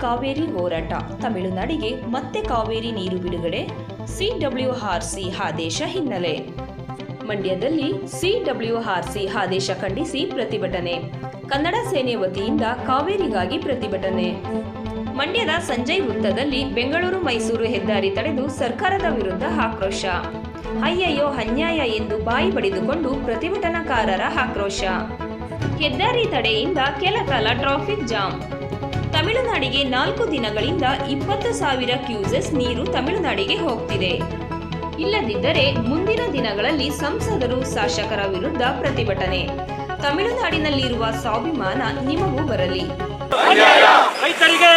ಕಾವೇರಿ ಹೋರಾಟ. ತಮಿಳುನಾಡಿಗೆ ಮತ್ತೆ ಕಾವೇರಿ ನೀರು ಬಿಡುಗಡೆ. ಸಿಡಬ್ಲ್ಯೂಆರ್ಸಿ ಆದೇಶ ಹಿನ್ನೆಲೆ. ಮಂಡ್ಯದಲ್ಲಿ ಸಿಡಬ್ಲ್ಯೂಆರ್ಸಿ ಆದೇಶ ಖಂಡಿಸಿ ಪ್ರತಿಭಟನೆ. ಕನ್ನಡ ಸೇನೆ ವತಿಯಿಂದ ಕಾವೇರಿಗಾಗಿ ಪ್ರತಿಭಟನೆ. ಮಂಡ್ಯದ ಸಂಜಯ್ ವೃತ್ತದಲ್ಲಿ ಬೆಂಗಳೂರು ಮೈಸೂರು ಹೆದ್ದಾರಿ ತಡೆದು ಸರ್ಕಾರದ ವಿರುದ್ಧ ಆಕ್ರೋಶ. ಅಯ್ಯಯ್ಯೋ, ಅನ್ಯಾಯ ಎಂದು ಬಾಯಿ ಬಡಿದುಕೊಂಡು ಪ್ರತಿಭಟನಾಕಾರರ ಆಕ್ರೋಶ. ಹೆದ್ದಾರಿ ತಡೆಯಿಂದ ಕೆಲ ಕಾಲ ಟ್ರಾಫಿಕ್ ಜಾಮ್. ತಮಿಳುನಾಡಿಗೆ ನಾಲ್ಕು ದಿನಗಳಿಂದ ಇಪ್ಪತ್ತು ಸಾವಿರ ಕ್ಯೂಸೆಸ್ ನೀರು ತಮಿಳುನಾಡಿಗೆ ಹೋಗ್ತಿದೆ. ಇಲ್ಲದಿದ್ದರೆ ಮುಂದಿನ ದಿನಗಳಲ್ಲಿ ಸಂಸದರು, ಶಾಸಕರ ವಿರುದ್ಧ ಪ್ರತಿಭಟನೆ. ತಮಿಳುನಾಡಿನಲ್ಲಿರುವ ಸ್ವಾಭಿಮಾನ ನಿಮಗೂ ಬರಲಿ. ರೈತರಿಗೆ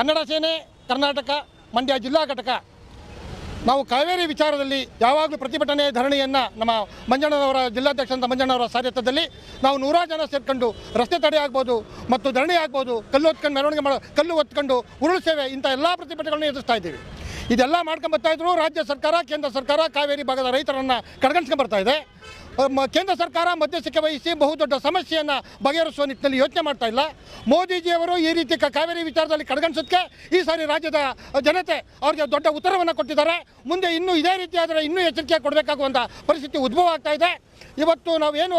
ಕನ್ನಡ ಸೇನೆ, ಕರ್ನಾಟಕ, ಮಂಡ್ಯ ಜಿಲ್ಲಾ ಘಟಕ. ನಾವು ಕಾವೇರಿ ವಿಚಾರದಲ್ಲಿ ಯಾವಾಗಲೂ ಪ್ರತಿಭಟನೆ ಧರಣಿಯನ್ನು ನಮ್ಮ ಮಂಜಣ್ಣನವರ ಜಿಲ್ಲಾಧ್ಯಕ್ಷ ಅಂತ ಮಂಜಣ್ಣವರ ಸಾರಥ್ಯದಲ್ಲಿ ನಾವು ನೂರಾರು ಜನ ಸೇರ್ಕೊಂಡು ರಸ್ತೆ ತಡೆ ಆಗ್ಬೋದು ಮತ್ತು ಧರಣಿ ಆಗ್ಬೋದು, ಕಲ್ಲು ಹೊತ್ಕೊಂಡು ಮೆರವಣಿಗೆ ಮಾಡೋ, ಕಲ್ಲು ಹೊತ್ಕೊಂಡು ಉರುಳು ಸೇವೆ ಇಂಥ ಎಲ್ಲ ಪ್ರತಿಭಟನೆಗಳನ್ನು ಎದುರಿಸ್ತಾ ಇದ್ದೀವಿ. ಇದೆಲ್ಲ ಮಾಡ್ಕೊಂಡು ಬರ್ತಾ ಇದ್ರು ರಾಜ್ಯ ಸರ್ಕಾರ, ಕೇಂದ್ರ ಸರ್ಕಾರ, ಕಾವೇರಿ ಭಾಗದ ರೈತರನ್ನು ಕಡೆಗಣಿಸ್ಕೊಂಡು ಬರ್ತಾ ಇದೆ. ಕೇಂದ್ರ ಸರ್ಕಾರ ಮಧ್ಯಸ್ಥಿಕೆ ವಹಿಸಿ ಬಹುದೊಡ್ಡ ಸಮಸ್ಯೆಯನ್ನು ಬಗೆಹರಿಸುವ ನಿಟ್ಟಿನಲ್ಲಿ ಯೋಚನೆ ಮಾಡ್ತಾ ಇಲ್ಲ. ಮೋದಿಜಿಯವರು ಈ ರೀತಿ ಕಾವೇರಿ ವಿಚಾರದಲ್ಲಿ ಕಡೆಗಣಿಸೋದಕ್ಕೆ ಈ ಸಾರಿ ರಾಜ್ಯದ ಜನತೆ ಅವರಿಗೆ ದೊಡ್ಡ ಉತ್ತರವನ್ನು ಕೊಟ್ಟಿದ್ದಾರೆ. ಮುಂದೆ ಇನ್ನೂ ಇದೇ ರೀತಿ ಆದರೆ ಇನ್ನೂ ಎಚ್ಚರಿಕೆ ಕೊಡಬೇಕಾಗುವಂಥ ಪರಿಸ್ಥಿತಿ ಉದ್ಭವ ಆಗ್ತಾ ಇದೆ. ಇವತ್ತು ನಾವೇನು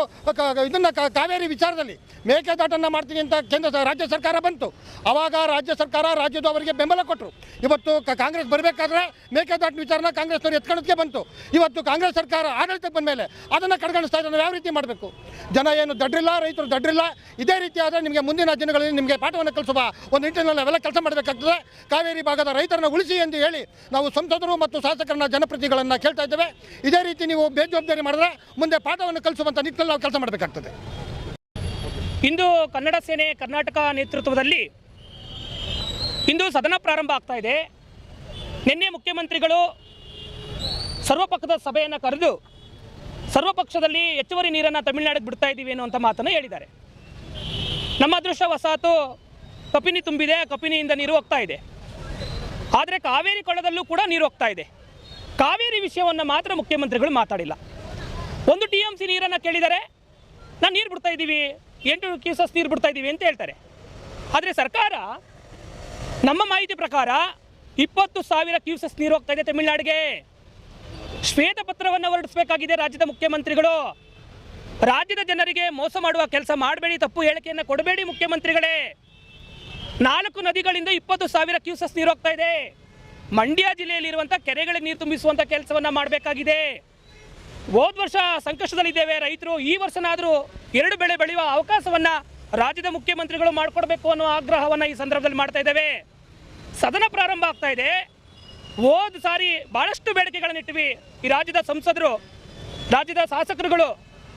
ಇದನ್ನು ಕಾವೇರಿ ವಿಚಾರದಲ್ಲಿ ಮೇಕೆದಾಟನ್ನು ಮಾಡ್ತೀನಿ ಅಂತ ಕೇಂದ್ರ ರಾಜ್ಯ ಸರ್ಕಾರ ಬಂತು. ಆವಾಗ ರಾಜ್ಯ ಸರ್ಕಾರ ರಾಜ್ಯದವರಿಗೆ ಬೆಂಬಲ ಕೊಟ್ಟರು ಇವತ್ತು ಕಾಂಗ್ರೆಸ್ ಬರಬೇಕಾದ್ರೆ ಮೇಕೆದಾಟು ವಿಚಾರನ ಕಾಂಗ್ರೆಸ್ನವ್ರು ಎತ್ಕೊಳ್ಳೋದಕ್ಕೆ ಬಂತು. ಇವತ್ತು ಕಾಂಗ್ರೆಸ್ ಸರ್ಕಾರ ಆಡಳಿತಕ್ಕೆ ಬಂದ ಮೇಲೆ ಅದನ್ನು ಕಡೆಗಣಿಸ್ತಾ ಇದ್ದಾರೆ ಯಾವ ರೀತಿ ಮಾಡಬೇಕು? ಜನ ಏನು ದಡ್ರಿಲ್ಲ, ರೈತರು ದಡ್ರಿಲ್ಲ, ಇದೇ ರೀತಿ ಆದರೆ ನಿಮಗೆ ಮುಂದಿನ ದಿನಗಳಲ್ಲಿ ನಿಮಗೆ ಪಾಠವನ್ನು ಕಲಿಸುವ ಒಂದು ನಿಟ್ಟಿನಲ್ಲಿ ಅವೆಲ್ಲ ಕೆಲಸ ಮಾಡಬೇಕಾಗ್ತದೆ. ಕಾವೇರಿ ಭಾಗದ ರೈತರನ್ನು ಉಳಿಸಿ ಎಂದು ಹೇಳಿ ನಾವು ಸಂಸದರು ಮತ್ತು ಶಾಸಕರನ್ನ ಜನಪ್ರತಿಗಳನ್ನು ಕೇಳ್ತಾ ಇದ್ದೇವೆ. ಇದೇ ರೀತಿ ನೀವು ಬೇಜವಾಬ್ದಾರಿ ಮಾಡಿದ್ರೆ ಮುಂದೆ ಪಾಠವನ್ನು ಕಲಿಸುವಂಥ ನಿಟ್ಟಿನಲ್ಲಿ ನಾವು ಕೆಲಸ ಮಾಡಬೇಕಾಗ್ತದೆ. ಇಂದು ಕನ್ನಡ ಸೇನೆ ಕರ್ನಾಟಕ ನೇತೃತ್ವದಲ್ಲಿ ಇಂದು ಸದನ ಪ್ರಾರಂಭ ಆಗ್ತಾ ಇದೆ. ನಿನ್ನೆ ಮುಖ್ಯಮಂತ್ರಿಗಳು ಸರ್ವಪಕ್ಷದ ಸಭೆಯನ್ನು ಕರೆದು ಸರ್ವಪಕ್ಷದಲ್ಲಿ ಹೆಚ್ಚುವರಿ ನೀರನ್ನು ತಮಿಳುನಾಡಿಗೆ ಬಿಡ್ತಾ ಇದ್ದೀವಿ ಅನ್ನುವಂಥ ಮಾತನ್ನು ಹೇಳಿದ್ದಾರೆ. ನಮ್ಮ ಅದೃಷ್ಟ ವಸಾತು ಕಪಿನಿ ತುಂಬಿದೆ, ಕಪಿನಿಯಿಂದ ನೀರು ಹೋಗ್ತಾ ಇದೆ. ಆದರೆ ಕಾವೇರಿ ಕೊಳ್ಳದಲ್ಲೂ ಕೂಡ ನೀರು ಹೋಗ್ತಾ ಇದೆ. ಕಾವೇರಿ ವಿಷಯವನ್ನು ಮಾತ್ರ ಮುಖ್ಯಮಂತ್ರಿಗಳು ಮಾತಾಡಿಲ್ಲ. ಒಂದು ಟಿ ಎಂ ಸಿ ನೀರನ್ನು ಕೇಳಿದರೆ ನಾನು ನೀರು ಬಿಡ್ತಾ ಇದ್ದೀವಿ, ಎಂಟು ಕ್ಯೂಸಸ್ ನೀರು ಬಿಡ್ತಾ ಇದ್ದೀವಿ ಅಂತ ಹೇಳ್ತಾರೆ. ಆದರೆ ಸರ್ಕಾರ ನಮ್ಮ ಮಾಹಿತಿ ಪ್ರಕಾರ ಇಪ್ಪತ್ತು ಸಾವಿರ ಕ್ಯೂಸಸ್ ನೀರು ಹೋಗ್ತಾ ಇದೆ ತಮಿಳುನಾಡಿಗೆ. ಶ್ವೇತಪತ್ರವನ್ನು ಹೊರಡಿಸಬೇಕಾಗಿದೆ ರಾಜ್ಯದ ಮುಖ್ಯಮಂತ್ರಿಗಳು. ರಾಜ್ಯದ ಜನರಿಗೆ ಮೋಸ ಮಾಡುವ ಕೆಲಸ ಮಾಡಬೇಡಿ, ತಪ್ಪು ಹೇಳಿಕೆಯನ್ನು ಕೊಡಬೇಡಿ ಮುಖ್ಯಮಂತ್ರಿಗಳೇ. ನಾಲ್ಕು ನದಿಗಳಿಂದ ಇಪ್ಪತ್ತು ಸಾವಿರ ಕ್ಯೂಸಸ್ ನೀರು ಹೋಗ್ತಾ ಇದೆ. ಮಂಡ್ಯ ಜಿಲ್ಲೆಯಲ್ಲಿರುವಂಥ ಕೆರೆಗಳಿಗೆ ನೀರು ತುಂಬಿಸುವಂಥ ಕೆಲಸವನ್ನು ಮಾಡಬೇಕಾಗಿದೆ. ಹೋದ ವರ್ಷ ಸಂಕಷ್ಟದಲ್ಲಿದ್ದೇವೆ. ರೈತರು ಈ ವರ್ಷನಾದರೂ ಎರಡು ಬೆಳೆ ಬೆಳೆಯುವ ಅವಕಾಶವನ್ನು ರಾಜ್ಯದ ಮುಖ್ಯಮಂತ್ರಿಗಳು ಮಾಡಿಕೊಡ್ಬೇಕು ಅನ್ನೋ ಆಗ್ರಹವನ್ನು ಈ ಸಂದರ್ಭದಲ್ಲಿ ಮಾಡ್ತಾ ಇದ್ದೇವೆ. ಸದನ ಪ್ರಾರಂಭ ಆಗ್ತಾ ಇದೆ. ಹೋದ ಸಾರಿ ಭಾಳಷ್ಟು ಬೇಡಿಕೆಗಳನ್ನಿಟ್ಟಿವಿ. ಈ ರಾಜ್ಯದ ಸಂಸದರು, ರಾಜ್ಯದ ಶಾಸಕರುಗಳು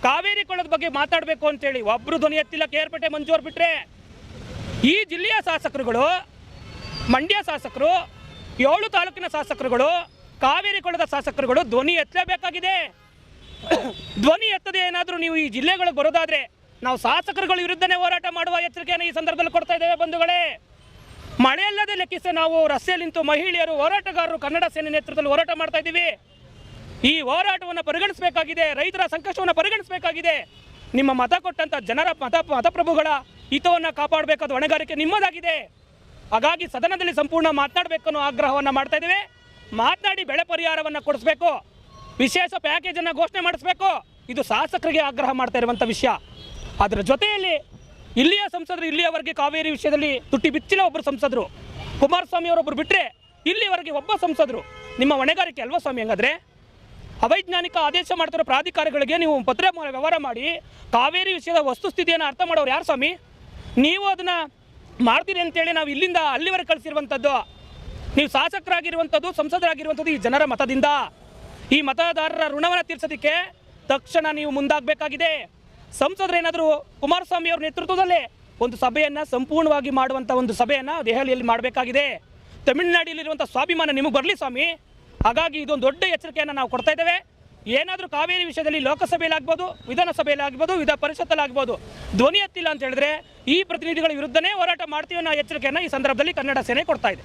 ಕಾವೇರಿ ಕೊಳ್ಳದ ಬಗ್ಗೆ ಮಾತಾಡಬೇಕು ಅಂತೇಳಿ. ಒಬ್ಬರು ಧ್ವನಿ ಎತ್ತಿಲ್ಲ ಕೇರ್ಪೇಟೆ ಮಂಜೂರು ಬಿಟ್ಟರೆ ಈ ಜಿಲ್ಲೆಯ ಶಾಸಕರುಗಳು, ಮಂಡ್ಯ ಶಾಸಕರು, ಏಳು ತಾಲೂಕಿನ ಶಾಸಕರುಗಳು, ಕಾವೇರಿ ಕೊಳ್ಳದ ಶಾಸಕರುಗಳು ಧ್ವನಿ ಎತ್ತಲೇಬೇಕಾಗಿದೆ. ಧ್ವನಿ ಎತ್ತದೆ ಏನಾದರೂ ನೀವು ಈ ಜಿಲ್ಲೆಗಳಿಗೆ ಬರೋದಾದರೆ ನಾವು ಶಾಸಕರುಗಳ ವಿರುದ್ಧನೇ ಹೋರಾಟ ಮಾಡುವ ಎಚ್ಚರಿಕೆಯನ್ನು ಈ ಸಂದರ್ಭದಲ್ಲಿ ಕೊಡ್ತಾ ಇದ್ದೇವೆ ಬಂಧುಗಳೇ. ಮಳೆಯಲ್ಲದೆ ಲೆಕ್ಕಿಸಿ ನಾವು ರಸ್ತೆಯಲ್ಲಿ ನಿಂತು ಮಹಿಳೆಯರು, ಹೋರಾಟಗಾರರು ಕನ್ನಡ ಸೇನೆ ನೇತೃತ್ವದಲ್ಲಿ ಹೋರಾಟ ಮಾಡ್ತಾ ಇದ್ದೀವಿ. ಈ ಹೋರಾಟವನ್ನು ಪರಿಗಣಿಸಬೇಕಾಗಿದೆ, ರೈತರ ಸಂಕಷ್ಟವನ್ನು ಪರಿಗಣಿಸಬೇಕಾಗಿದೆ. ನಿಮ್ಮ ಮತ ಕೊಟ್ಟಂಥ ಜನರ ಮತ, ಮತಪ್ರಭುಗಳ ಹಿತವನ್ನು ಕಾಪಾಡಬೇಕಾದ ಹೊಣೆಗಾರಿಕೆ ನಿಮ್ಮದಾಗಿದೆ. ಹಾಗಾಗಿ ಸದನದಲ್ಲಿ ಸಂಪೂರ್ಣ ಮಾತನಾಡಬೇಕು ಅನ್ನೋ ಆಗ್ರಹವನ್ನು ಮಾಡ್ತಾ ಇದ್ದೇವೆ. ಮಾತನಾಡಿ ಬೆಳೆ ಪರಿಹಾರವನ್ನು ಕೊಡಿಸ್ಬೇಕು. ವಿಶೇಷ ಪ್ಯಾಕೇಜನ್ನು ಘೋಷಣೆ ಮಾಡಿಸ್ಬೇಕು. ಇದು ಶಾಸಕರಿಗೆ ಆಗ್ರಹ ಮಾಡ್ತಾ ಇರುವಂಥ ವಿಷಯ. ಅದರ ಜೊತೆಯಲ್ಲಿ ಇಲ್ಲಿಯ ಸಂಸದರು ಇಲ್ಲಿಯವರೆಗೆ ಕಾವೇರಿ ವಿಷಯದಲ್ಲಿ ತುಟ್ಟಿ ಬಿಚ್ಚಿಲ್ಲ ಒಬ್ಬರು ಸಂಸದರು. ಕುಮಾರಸ್ವಾಮಿ ಅವರೊಬ್ಬರು ಬಿಟ್ಟರೆ ಇಲ್ಲಿಯವರೆಗೆ ಒಬ್ಬ ಸಂಸದರು. ನಿಮ್ಮ ಹೊಣೆಗಾರಿಕೆ ಅಲ್ವಾ ಸ್ವಾಮಿ ಹಂಗಾದ್ರೆ? ಅವೈಜ್ಞಾನಿಕ ಆದೇಶ ಮಾಡ್ತಿರೋ ಪ್ರಾಧಿಕಾರಗಳಿಗೆ ನೀವು ಪತ್ರ ವ್ಯವಹಾರ ಮಾಡಿ ಕಾವೇರಿ ವಿಷಯದ ವಸ್ತುಸ್ಥಿತಿಯನ್ನು ಅರ್ಥ ಮಾಡೋರು ಯಾರು ಸ್ವಾಮಿ? ನೀವು ಅದನ್ನು ಮಾಡ್ತೀರಿ ಅಂತೇಳಿ ನಾವು ಇಲ್ಲಿಂದ ಅಲ್ಲಿವರೆಗೆ ಕಳಿಸಿರುವಂಥದ್ದು ನೀವು ಶಾಸಕರಾಗಿರುವಂಥದ್ದು ಸಂಸದರಾಗಿರುವಂಥದ್ದು ಈ ಜನರ ಮತದಿಂದ. ಈ ಮತದಾರರ ಋಣವನ್ನು ತೀರಿಸೋದಕ್ಕೆ ತಕ್ಷಣ ನೀವು ಮುಂದಾಗಬೇಕಾಗಿದೆ. ಸಂಸದರೇನಾದರೂ ಕುಮಾರಸ್ವಾಮಿ ಅವರ ನೇತೃತ್ವದಲ್ಲೇ ಒಂದು ಸಭೆಯನ್ನು ಸಂಪೂರ್ಣವಾಗಿ ಮಾಡುವಂಥ ಒಂದು ಸಭೆಯನ್ನು ದೆಹಲಿಯಲ್ಲಿ ಮಾಡಬೇಕಾಗಿದೆ. ತಮಿಳುನಾಡಿನಲ್ಲಿರುವಂಥ ಸ್ವಾಭಿಮಾನ ನಿಮಗೆ ಬರಲಿ ಸ್ವಾಮಿ. ಹಾಗಾಗಿ ಇದೊಂದು ದೊಡ್ಡ ಎಚ್ಚರಿಕೆಯನ್ನು ನಾವು ಕೊಡ್ತಾ ಇದ್ದೇವೆ. ಏನಾದರೂ ಕಾವೇರಿ ವಿಷಯದಲ್ಲಿ ಲೋಕಸಭೆಯಲ್ಲಿ ಆಗ್ಬೋದು, ವಿಧಾನಸಭೆಯಲ್ಲಿ ಆಗ್ಬೋದು ವಿಧಾನ ಪರಿಷತ್ತಲ್ಲಿ ಆಗ್ಬೋದು, ಧ್ವನಿ ಎತ್ತಿಲ್ಲ ಅಂತ ಹೇಳಿದ್ರೆ ಈ ಪ್ರತಿನಿಧಿಗಳ ವಿರುದ್ಧನೇ ಹೋರಾಟ ಮಾಡ್ತೀವಿ ಅನ್ನೋ ಎಚ್ಚರಿಕೆಯನ್ನು ಈ ಸಂದರ್ಭದಲ್ಲಿ ಕನ್ನಡ ಸೇನೆ ಕೊಡ್ತಾ ಇದೆ.